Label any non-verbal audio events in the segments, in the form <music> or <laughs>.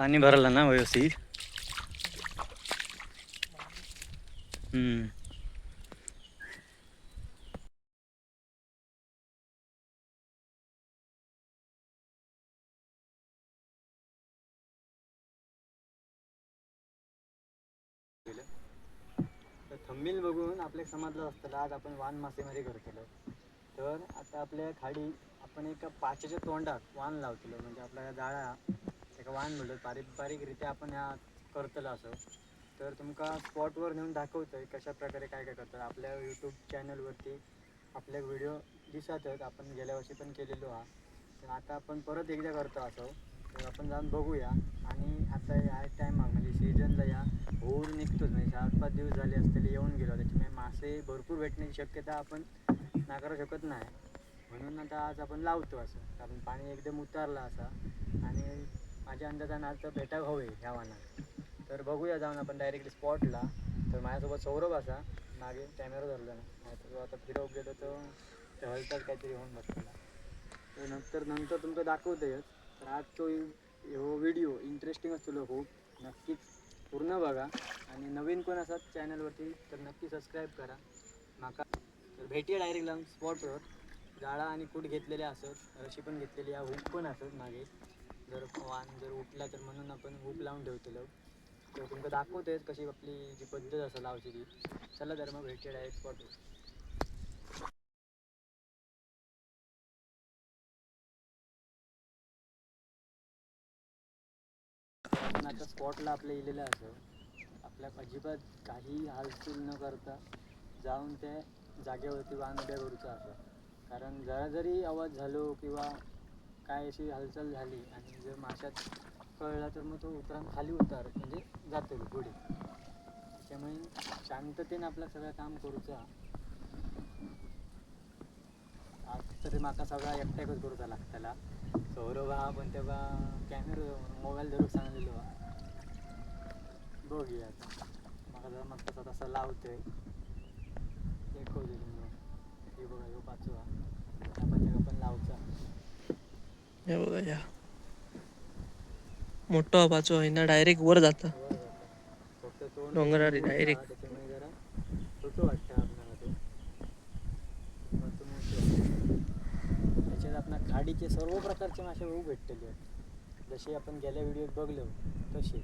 पाणी भरलं ना व्यवस्थित. हम्म. तर थंबील बघून आपल्या समजलं असतं आज आपण वान मासेमारी करतलो तर आता आपल्या खाडी आपण एका पाच्याच्या तोंडात वान लावतो म्हणजे आपल्या जाळा एका वाहन म्हणलं पारंपरिकरित्या आपण ह्या करतलं असं. तर तुमका स्पॉटवर नेऊन दाखवतं कशा प्रकारे काय काय करतात. आपल्या यूट्यूब चॅनलवरती आपले व्हिडिओ दिसतात आपण गेल्या वर्षी पण केलेलो हा. तर आता आपण परत एकदा करतो असं. तर आपण जाऊन बघूया. आणि आता या टायमाक म्हणजे सीजनला या होऊन निघतोच. म्हणजे चार पाच दिवस झाले असतील येऊन गेलो. त्याच्यामुळे मासे भरपूर भेटण्याची शक्यता आपण नाकारू शकत नाही. म्हणून आता आज आपण लावतो असं. कारण पाणी एकदम उतारलं असा. आणि माझ्या अंदाजानं आज तर भेटायला हवे ह्या वाहनात तर बघूया जाऊन आपण डायरेक्टली स्पॉटला तर माझ्यासोबत सौरभ असा. मागे कॅमेरा धरला ना. तो आता फिरव गेलो तर ते हलतात काहीतरी होऊन बसलेला तर नंतर नंतर तुमचं दाखवतोय. तर आज तो हो व्हिडिओ इंटरेस्टिंग असतो खूप. नक्कीच पूर्ण बघा. आणि नवीन कोण असतात चॅनलवरती तर नक्की सबस्क्राईब करा. माका तर भेटूया डायरेक्ट लावून स्पॉटवर जाळा आणि कूट घेतलेले असत. रशी पण घेतलेली आहे हुक पण असत मागे. जर वाण जर उठला तर म्हणून आपण हुक लावून ठेवतलो तर तुमका दाखवतोय कशी आपली जी पद्धत असं लावची ती चला तर मग भेटूया डायरेक्ट स्पॉटवर आपण आता स्पॉटला आपल्या इलेलं असं आपल्या अजिबात काही हालचाल न करता जाऊन त्या जागेवरती वाहन उभ्या करूचा असं कारण जरा जरी आवाज झालो किंवा काय अशी हालचाल झाली आणि जर माशात कळला तर मग तो उतरान खाली उतार म्हणजे जातो पुढे. त्याच्यामुळे शांततेने आपलं सगळं काम करूचा. आज तरी म्हाका सगळा एकट्याकच करूचा लागतला. सौरभ हा पण तेव्हा कॅमेरा मोबाईल धरून सांगलेलो. बघूया आता. म्हाका जर मग तसा तसा लावतोय. दाखवते तुम्ही हे बघा ह्यो पाचवा. आपण पण लावचा. हे बघा या. मोठा पाचो आहे ना डायरेक्ट वर जाता. फक्त डोंगरावर डायरेक्ट त्याच्यामुळे जरा वाटतं आपल्याला मोठं त्याच्यात आपल्या खाडीचे सर्व प्रकारचे मासे होऊ भेटलेले आहेत. जसे आपण गेल्या व्हिडिओत बघलो तसे.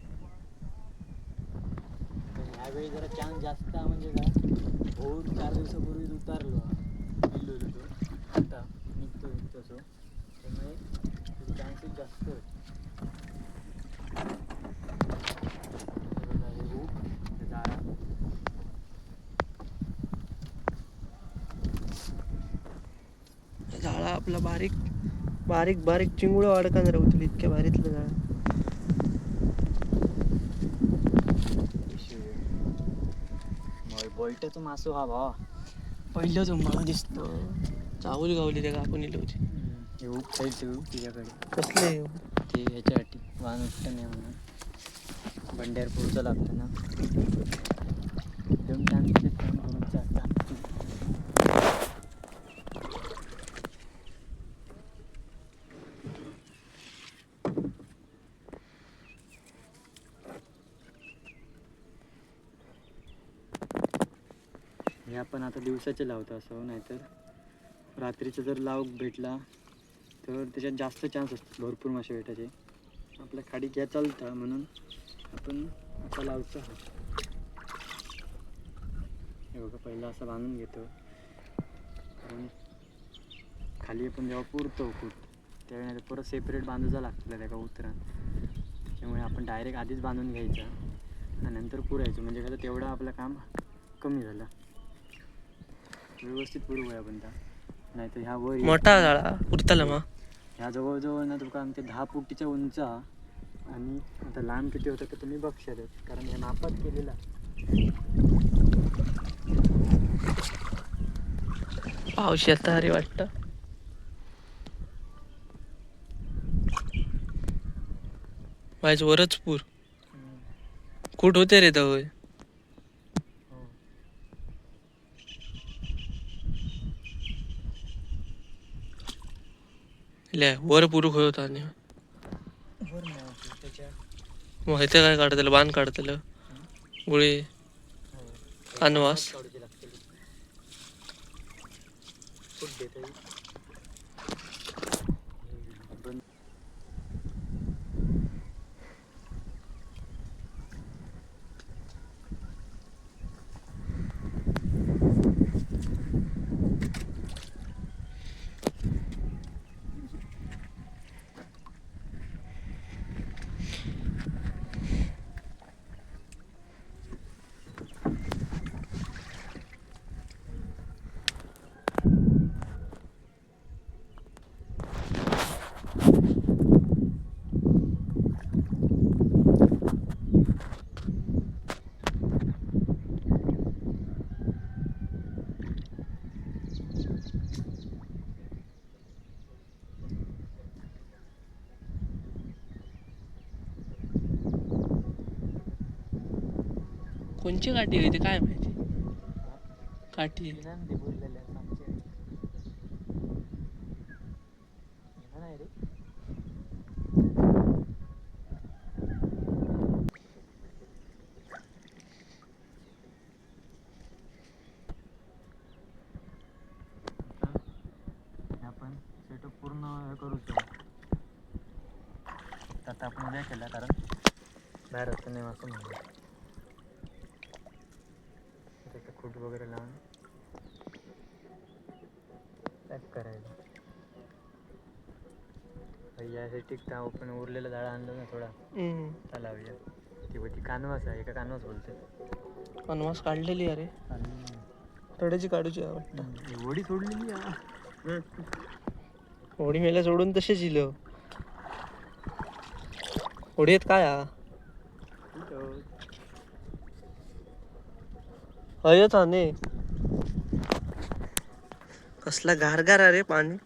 पण ह्यावेळी जरा चान्स जास्त म्हणजे काय होऊन चार दिवसापूर्वीच उतारलो. हा. तो आता निघतो निघतो सो त्यामुळे चान्सेस जास्त झाडा आपला बारीक बारीक बारीक चिंगुळ अडकान राहतील इतक्या भारीतलं झाड बोलट्याचं मासो हा भावा. पहिलं जो मला दिसतो. चावल गावली त्या आपण इलो होती. हे हुक साईड ठेवू तिच्याकडे. कसले ते ह्याच्यासाठी वाहन उठतं नाही म्हणून. बंड्यार पुढचं लागतं ना. एकदम शांततेत काम करून चालतं. हे आपण आता दिवसाचे लावतो असं नाहीतर रात्रीचं जर लाव भेटला तर त्याच्यात जास्त चान्स असतात. भरपूर मासे भेटायचे. आपल्या खाडी घ्या चालतं म्हणून आपण असा लावतो. हे बघा पहिला असं बांधून घेतो. कारण खाली आपण जेव्हा पुरतो खूप त्यावेळी नाही परत सेपरेट बांधूचा लागतं त्या का उतरण त्यामुळे आपण डायरेक्ट आधीच बांधून घ्यायचा आणि नंतर पुरायचं. म्हणजे कसं तेवढं आपलं काम कमी झालं. व्यवस्थित पुरवूया आपण त्या नाहीतर ह्या वर मोठा झाला पुरताला मग. ह्या जवळजवळ ना तुका आमच्या दहा फुटीच्या उंच आणि आता लांब किती होतं ते तुम्ही बघशाल. कारण हे नापात केलेला पाऊस येता अरे वाटतं. वायच वरच पूर. कुठ होते रे तर हो वर पूर होत आणि वर मग इथे काय काढतलं? बाण काढतलं. गुळी. कानवास काढूची लागते फूट देते दोन कोणची काठी आहे ते काय माहिती? काठी नंदी बोललेले आहेत नाही रे आता आपण सेटअप पूर्ण उद्या केला कारण बाहेर असं नाही असं म्हणतो खूट वगैरे लावून. पॅक करायचं? यासाठी आपण उरलेला जाळा आणलं ना थोडा. हम्म. त्या लावूया ती होती कानवास आहे एका कानवास बोलते. अनवास काढलेली अरे तड्याची काढूची वाटतं. एवढी सोडलेली आहे. <laughs> होडी मेला सोडून तसेच इलो होडीत काय हा हयच हा कसला गारगार अरे पाणी.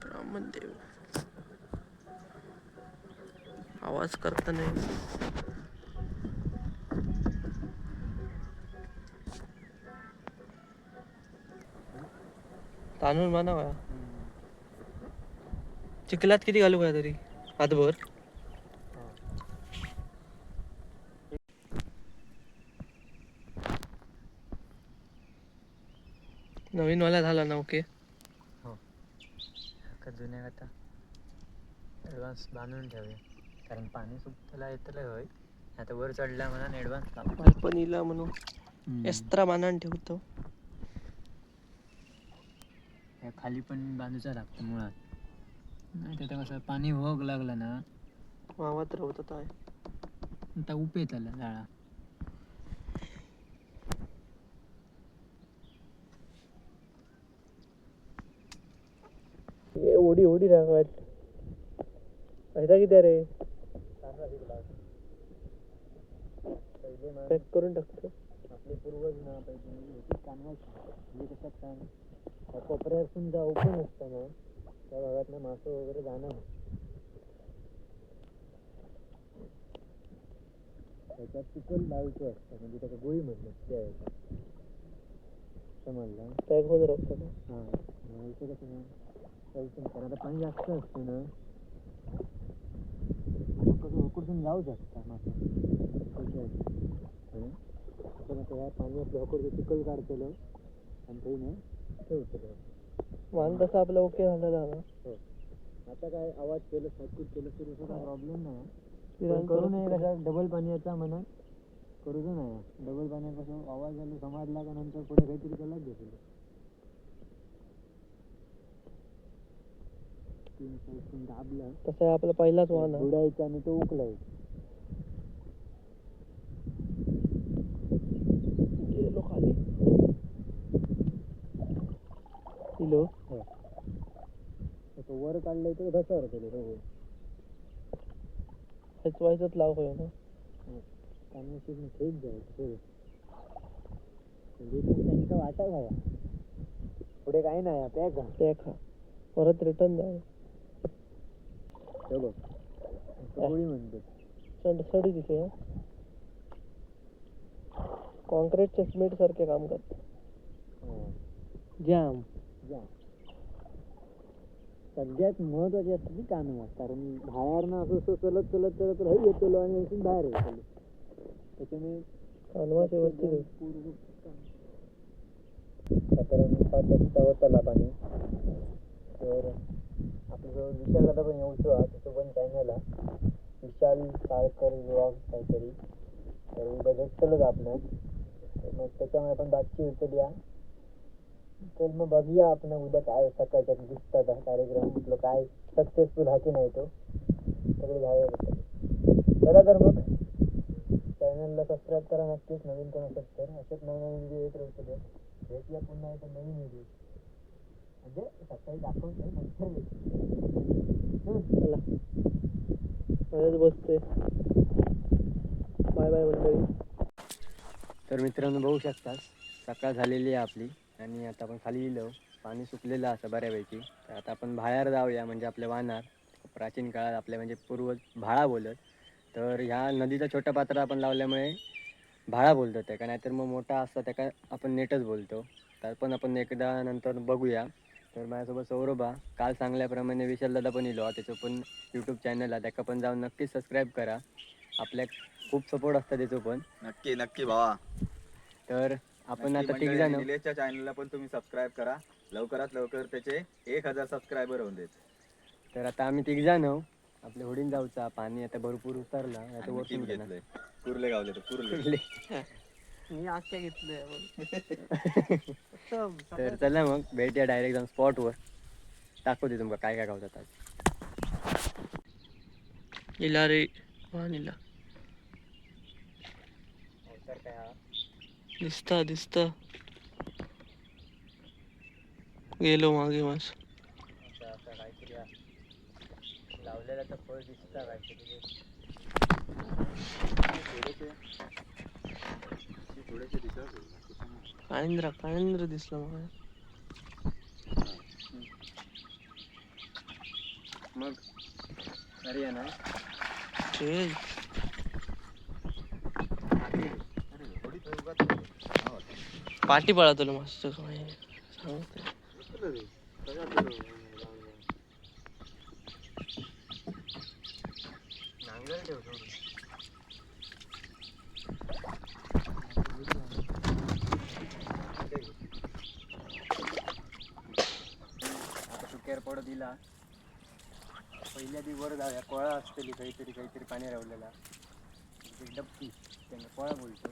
ब्राह्मणदेव. आवाज करता नाही. तांदूळ मानावा चिखलात किती घालू का तरी? हातभर. नवीन वाला झाला ना ओके का जुन्या आता ॲडव्हान्स बांधून ठेवूया. कारण पाणी सुटला येतलं होय. आता वर चढल्या म्हणून ॲडव्हान्स इला म्हणून एक्स्ट्रा बांधान ठेवतो. या खाली पण बांधूचा लागतं मुळात. नाही तर कसं पाणी वग लागलं ना. वावात राहत आहे आता उपे त्याला जाळा ओढी ओढी राखवायला फायदा किती रे? पॅक करून टाकतो. आपले पूर्वज ना होती कानवास म्हणजे कसं त्या कोपऱ्यातून जा ओपन असतं ना त्या भागात ना मासं वगैरे जाणं. त्याच्यात चिकन लावायचं असतं. म्हणजे त्याचं गोळी म्हणलं त्या ह्याच्यात समजलं? पॅक होत राहतो. हां. कसं ना आता पाणी जास्त असतं ना कसं उकडून जाऊ शकता मासा त्याच्यात. आता ह्या पाणी आपल्या उकडचं चिकल काढतलं आणि ते ना ठेवतलं मान तसं आपलं ओके झालं ना आता काय आवाज केलं सर्किट केलं तरी असं काय प्रॉब्लेम नाही करू नये कसं डबल पाण्याचा म्हणा करूच नाही डबल पाण्यापासून आवाज झाला समाजला का नंतर पुढे काहीतरी त्यालाच घेतलं तीन दाबला तसं आपला पहिलाच वाहन आहे. बुडायचा आणि तो उकलायचा गेलो खाली. किलो तो वर काढलाय तो धसावर केलं सगळं हचवायचंच लाव काय ना. खेच जायचं म्हणजे इथून त्यांचा वाटा पुढे काही नाही पॅक घा ते खा परत रिटर्न जाय हे बघ गोळी म्हणते सड सडी दिसे हा। कॉन्क्रीटचे सिमेंट सारखे काम करते जाम। जा सगळ्यात महत्वाची असते ती कानवास कारण बाहेरनं असं असं चलत चलत चलत हई येतलो आणि इथून बाहेर येतलो त्याच्यामुळे कालवा शेवटची साधारण सात वाजता होताला पाणी. तर जो विशाल दादा पण येऊ शकतो त्याचं पण चॅनल हा विशाल साळकर ब्लॉग काहीतरी. तर उद्या भेटतलंच आपलं. मग त्याच्यामुळे आपण बातची उचलली या तर मग बघूया आपण उद्या काय सकाळच्या दिसतात कार्यक्रम म्हटलं काय सक्सेसफुल हा की नाही तो. सगळे झाले चला तर मग. चॅनलला सबस्क्राईब करा नक्कीच नवीन पण असेल तर. असेच नवीन नवीन व्हिडिओ येत राहतो भेटूया पुन्हा एकदा नवीन व्हिडिओ म्हणजे सकाळी दाखवतोय नंतर चला. माझ्याच बाय बाय मंडळी. तर मित्रांनो बघू शकता सकाळ झालेली आहे आपली. आणि आता आपण खाली गेलो. पाणी सुकलेलं असं बऱ्यापैकी. तर आता आपण भाळ्यावर जाऊया म्हणजे आपल्या वाहणार प्राचीन काळात आपल्या म्हणजे पूर्वज भाळा बोलत. तर ह्या नदीचा छोटा पात्र आपण लावल्यामुळे भाळा बोलतो त्याका नाहीतर मग मोठा असता त्याका आपण नेटच बोलतो. तर पण आपण एकदा नंतर बघूया. तर माझ्यासोबत सौरभा काल सांगल्याप्रमाणे विशाल दादा पण इलो त्याचं पण यूट्यूब चॅनल आहे. त्याका पण जाऊन नक्कीच सबस्क्राईब करा. आपल्या खूप सपोर्ट असतं त्याचं पण. नक्की नक्की भावा. तर आपण नक्की आता तिघ जण निलेशच्या चॅनलला पण तुम्ही सबस्क्राईब करा. लवकरात लवकर त्याचे एक हजार सबस्क्रायबर होऊन देत. तर आता आम्ही तिघ जण आहो आपल्या होडीन जाऊचा पाणी आता भरपूर उतरला. आता वरतून घेणार. कुर्ले गावले तर कुर्ले. <laughs> मी आख्या घेतलंय <laughs> तर चला मग भेटूया डायरेक्ट जाऊन स्पॉटवर दाखवते तुमका काय काय गावतात आज. इला रे वाहनीला दिसता दिसता. गेलो मागे मास. लावलेला तर फळ दिसता काहीतरी. काळेंद्र काळेंद्र दिसलं मला. मग? अरे ना. ते पाठी पळा तुला मस्त. सांगते. काहीतरी पाणी रावलेला. एक डबकी. त्यांना कोळा बोलतो.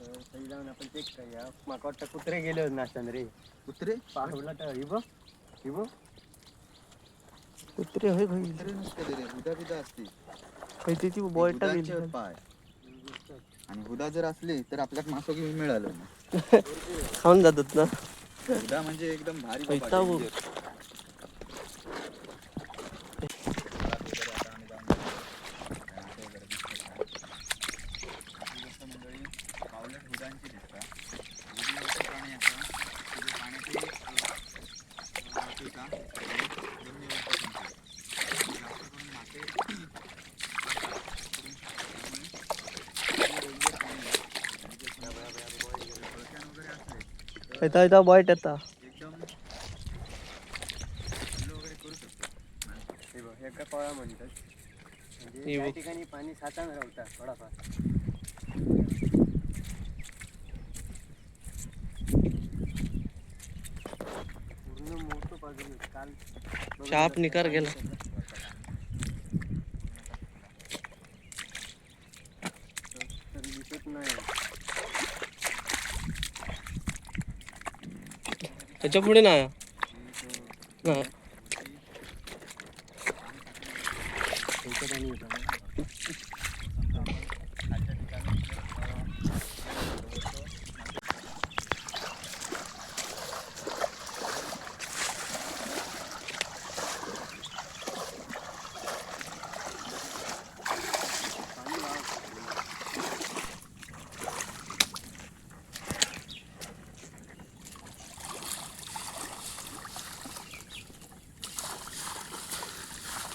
तर पहिली जाऊन आपण चेक करूया. माका वाटतं कुत्रे गेले होते नाश्तान रे. कुत्रे? पाहला तर हिबो हिबो कुत्रे होय भाई. कुत्रे नसते रे हुदा बिदा असते होय ती बॉयटा हुदाचे गेली पाय. आणि हुदा जर असली तर आपल्याला मासो घेऊन मिळालं. <laughs> खाऊन जातात ना. हुदा म्हणजे एकदम भारी बाबा, पैता हो. danger. आपली गोष्ट मंडळी पावलट हुदांची दिसता हुदीवरचं प्राणी असा की जो पाण्याचे अं, अं, पिका जमिनीवरती जमतात. आणि जास्त करून मासे खातात. त्यामुळे ते danger प्राणी आहे. आणि ते गळक्यान वगैरे असले तर येता येता बॉयट येता एकदम हल्लो वगैरे करू शकतो हे बघ हे काय कोळा म्हणतात म्हणजे हे त्या बघ. ठिकाणी पाणी साचन राहतात थोडाफार पूर्ण मोठं पाजलं काल बघत शाप होतो निकार पाणी गेला. तर- तरी दिसत नाही त्याच्या पुढे ना.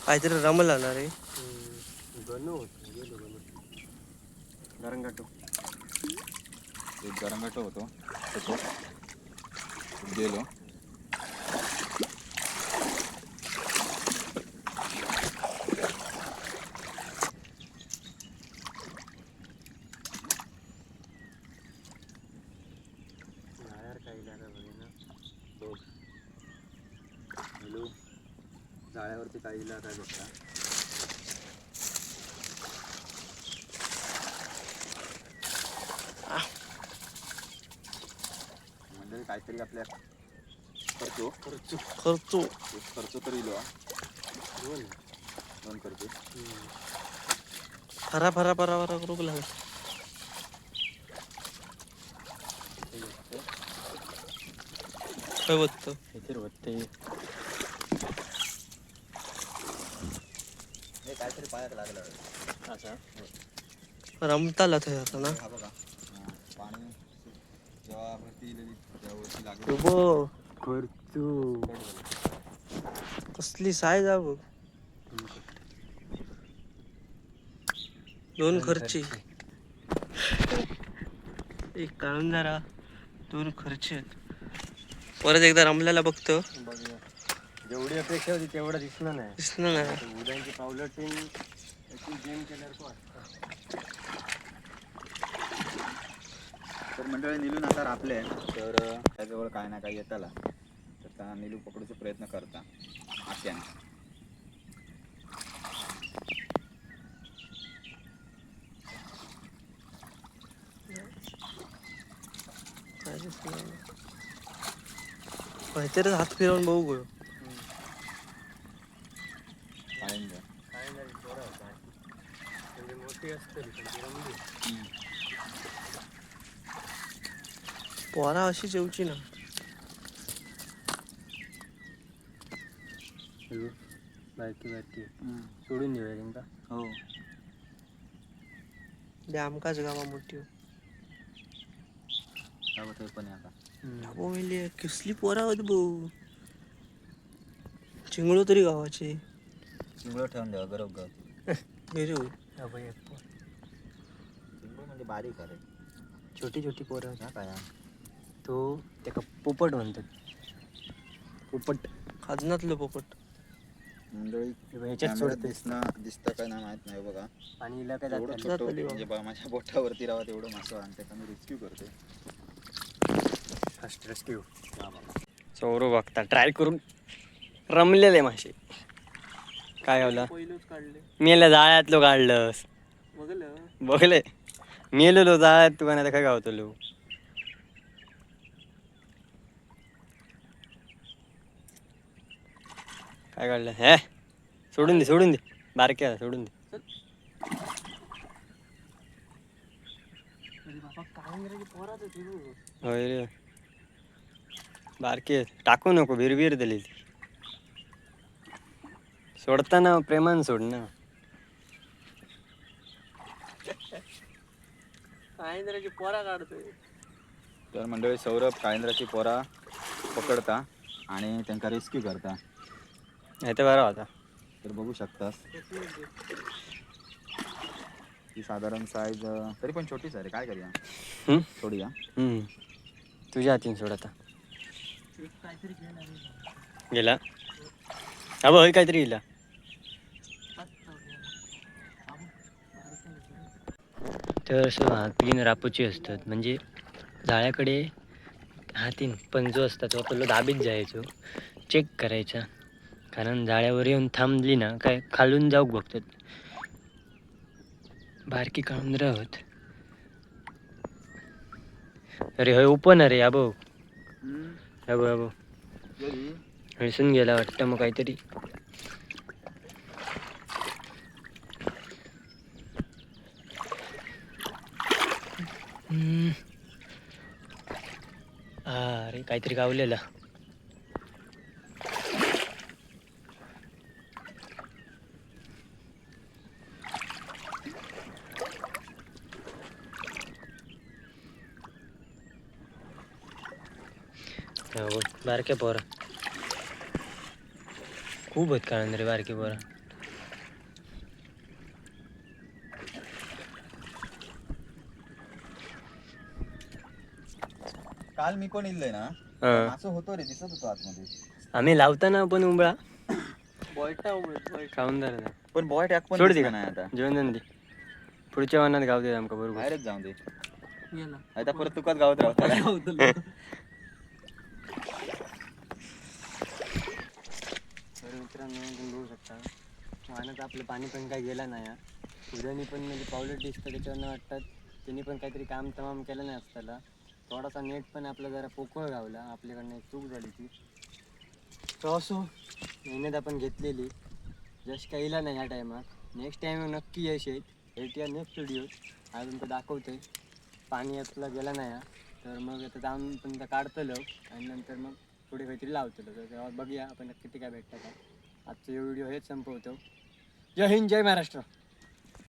काहीतरी रमला ना रे गणू होतं गेलो गणू गरंगाटू एक गरंगाट होतो तो गेलो जाळ्यावरती काळीला काय भेटता म्हणजे काहीतरी आपल्या करतो खर्चो. एक खर्च तरी लो दोन. करतो फरा फरा फरा फरा करूक लागला काय बघतो. काहीतरी होते काहीतरी पायात लागलं. अच्छा. रमताला थंय आता ना. हा बघा. हा, पाणी जेव्हा लागलं. उभो कसली साय जा बघ दोन खर्ची. एक काढून जरा दोन खर्च. आहेत परत एकदा रमल्याला बघतो. बघूया. जेवढी अपेक्षा होती तेवढं दिसलं नाही. दिसलं नाही. उद्यांची पावलं टीम गेम केल्यावर कोण? तर मंडळी निलून आता रापले. तर त्याजवळ काय ना काय येताला. तर त्या निलू पकडूचा प्रयत्न करता. नाही. काहीतरी हात फिरवून बघू गो काळिंग काय नाही बरं होता पोरा अशी जेवची ना. बघू. बारकी बारकी सोडून देऊया त्यांका हो. दे आमकाच गावा मोठी त्यावर ते पण आता. हो म्हणजे कसली पोरा होत भाऊ चिंगळो तरी गावाचे. चिंगळ ठेवून द्यावा गरब गव गेले बारीक अरे छोटी छोटी पोरं ह्या काय? तो त्याका पोपट म्हणतात पोपट. खाजनातलं पोपट. मंडळी ह्याच्यात सोडते दिसतं काय ना माहीत नाही बघा. आणि हिला काय एवढं दाखवलं? छोटं जातली बा. म्हणजे बा माझ्या बोटावरती राहा तेवढं मासं आणि त्याचा मी रेस्क्यू करते. फर्स्ट रेस्क्यू बघता ट्राय करून रमलेले मासे. काय काढले. मेल्या जाळ्यातलो काढलंस. बघलं. बघले. मेलेलो जाळ्यात तुका नाही तर काय गावतलो काय काढलं हे सोडून दे सोडून दे बारक्या सोडून दे अरे बाबा काय रे पोराच होय रे बारके टाकू नको भिरभिर दिली ती सोडताना प्रेमान सोड ना काय रे की पोरा काढतोय. तर मंडळी सौरभ काळेंद्राची पोरा पकडता आणि त्यांका रेस्क्यू करता. हे तर बरं होता तर बघू शकतास. ही साधारण साईज तरी पण छोटीच आहे रे. काय करूया? हम्म? हा. हम्म. तुझ्या हातीन सोड आता. गेला? हा बघ काहीतरी गेला. तर असं हातीन रापूची असतात. म्हणजे जाळ्याकडे हातीन पंजो असतात. तो आपल्याला दाबीत जायचो. चेक करायचा. कारण जाळ्यावर येऊन थांबली ना काय खालून जाऊक बघतात. बारकी काढून राहत. अरे हय ओपन अरे या हा हा बघ हळसून गेला वाटतं मग काहीतरी. हम्म. हा, अरे काहीतरी गावलेला. हो बघ, बारक्या पोरा. खूप आहेत कारण रे बारके पोरा. काल मी कोण इल्लय ना हा. मासं होतो रे दिसत होतो आतमध्ये. आम्ही लावताना पण उंबळा. खाऊन धर पण बॉय टॅक पण सोड दिसला दे नाही आता. जेवण दे. पुढच्या वाहनात गाव दे आमका बरोबर बाहेरच जाऊन दे. आता परत तुकाच गावात राहता तर मित्रांनो मित्रांनो तुम्ही बघू शकता. वाहनात आपलं पाणी पण काय गेलं नाही हा. उद्यानी पण म्हणजे पावलं दिसतं त्याच्यावरनं वाटतात. त्यांनी पण काहीतरी काम तमाम केलं नाही असताना थोडासा नेट पण आपला जरा पोकळ गावला आपल्याकडनं एक चूक झाली ती तो असो मेहनत आपण घेतलेली. जस्ट काहीला नाही ह्या टायमात नेक्स्ट टाइम नक्की यश येईल. भेटूया नेक्स्ट व्हिडिओ अजून तर दाखवतो आहे पाणी आपला गेला नाही हा. तर मग आता जाऊन पण काढतलो आणि नंतर मग पुढे काहीतरी लावतलो तर तेव्हा बघूया आपण नक्की ते काय भेटतं का. आजचा व्हिडिओ हेच संपवतो. जय हिंद जय महाराष्ट्र.